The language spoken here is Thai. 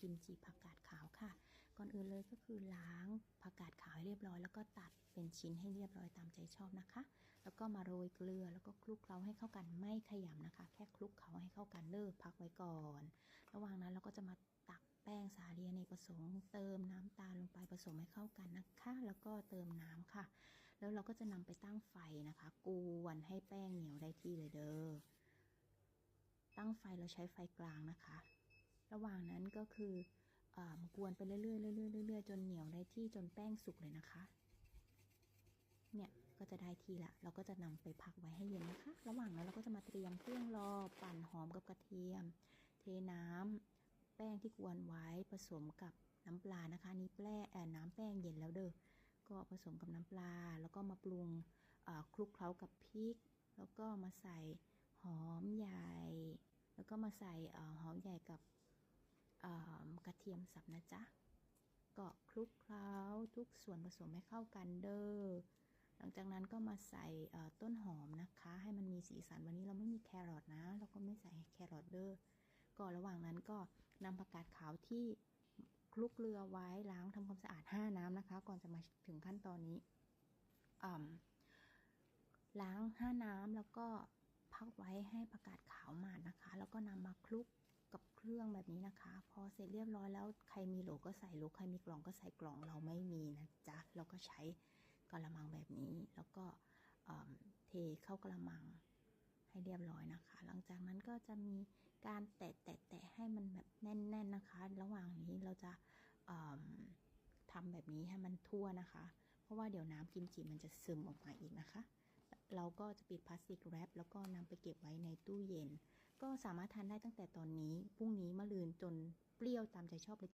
กิมจิผักกาดขาวค่ะ ก่อนอื่นเลยก็คือล้างผักกาดขาวให้เรียบร้อย แล้วก็ตัดเป็นชิ้นให้เรียบร้อยตามใจชอบนะคะ แล้วก็มาโรยเกลือแล้วก็คลุกเคล้าให้เข้ากันไม่ขยำนะคะ แค่คลุกเคล้าให้เข้ากันเลิกพักไว้ก่อน ระหว่างนั้นเราก็จะมาตักแป้งสาลีอเนกประสงค์เติมน้ำตาลลงไปผสมให้เข้ากันนะคะ แล้วก็เติมน้ำค่ะ แล้วเราก็จะนำไปตั้งไฟนะคะ กวนให้แป้งเหนียวได้ที่เลยเด้อตั้งไฟเราใช้ไฟกลางนะคะ ระหว่างนั้นก็คืออกวนไปเรื่อยๆเรื่อยๆเรื่อยๆจนเหนียวได้ที่จนแป้งสุกเลยนะคะ เนี่ยก็จะได้ทีละเราก็จะนำไปพักไว้ให้เย็นนะคะ ระหว่างนั้นเราก็จะมาเตรียมเครื่องรอปั่นหอมกับกระเทียม เทน้ำแป้งที่กวนไว้ผสมกับน้ำปลานะคะ นี่แป้งเอ่อน้ำแป้งเย็นแล้วเด้อก็ผสมกับน้ำปลา แล้วก็มาปรุงคลุกเคล้ากับพริก แล้วก็มาใส่หอมใหญ่ แล้วก็มาใส่หอมใหญ่กับ กระเทียมสับนะจ๊ะก็คลุกเคล้าทุกส่วนผสมให้เข้ากันเด้อหลังจากนั้นก็มาใส่ต้นหอมนะคะ ให้มันมีสีสันวันนี้เราไม่มีแครอทนะ เราก็ไม่ใส่แครอทเด้อก็ระหว่างนั้นก็นำผักกาดขาวที่คลุกเกลือไว้ล้างทำความสะอาด 5 น้ำนะคะ ก่อนจะมาถึงขั้นตอนนี้ล้าง 5 น้ำแล้วก็พักไว้ให้ผักกาดขาวหมาดนะคะ แล้วก็นำมาคลุก เครื่องแบบนี้นะคะ พอเสร็จเรียบร้อยแล้วใครมีโหลก็ใส่โหลใครมีกล่องก็ใส่กล่องเราไม่มีนะจ๊ะเราก็ใช้กระมังแบบนี้ แล้วก็เทเข้ากระมังให้เรียบร้อยนะคะ หลังจากนั้นก็จะมีการแตะแตะแตะให้มันแบบแน่นๆนะคะ ระหว่างนี้เราจะเอิ่มทำแบบนี้ให้มันทั่วนะคะ เพราะว่าเดี๋ยวน้ำกิมจิมันจะซึมออกมาอีกนะคะ เราก็จะปิดพลาสติกแรปแล้วก็นำไปเก็บไว้ในตู้เย็น ก็สามารถทานได้ตั้งแต่ตอนนี้พรุ่งนี้มะรืนจนเปรี้ยวตามใจชอบเลย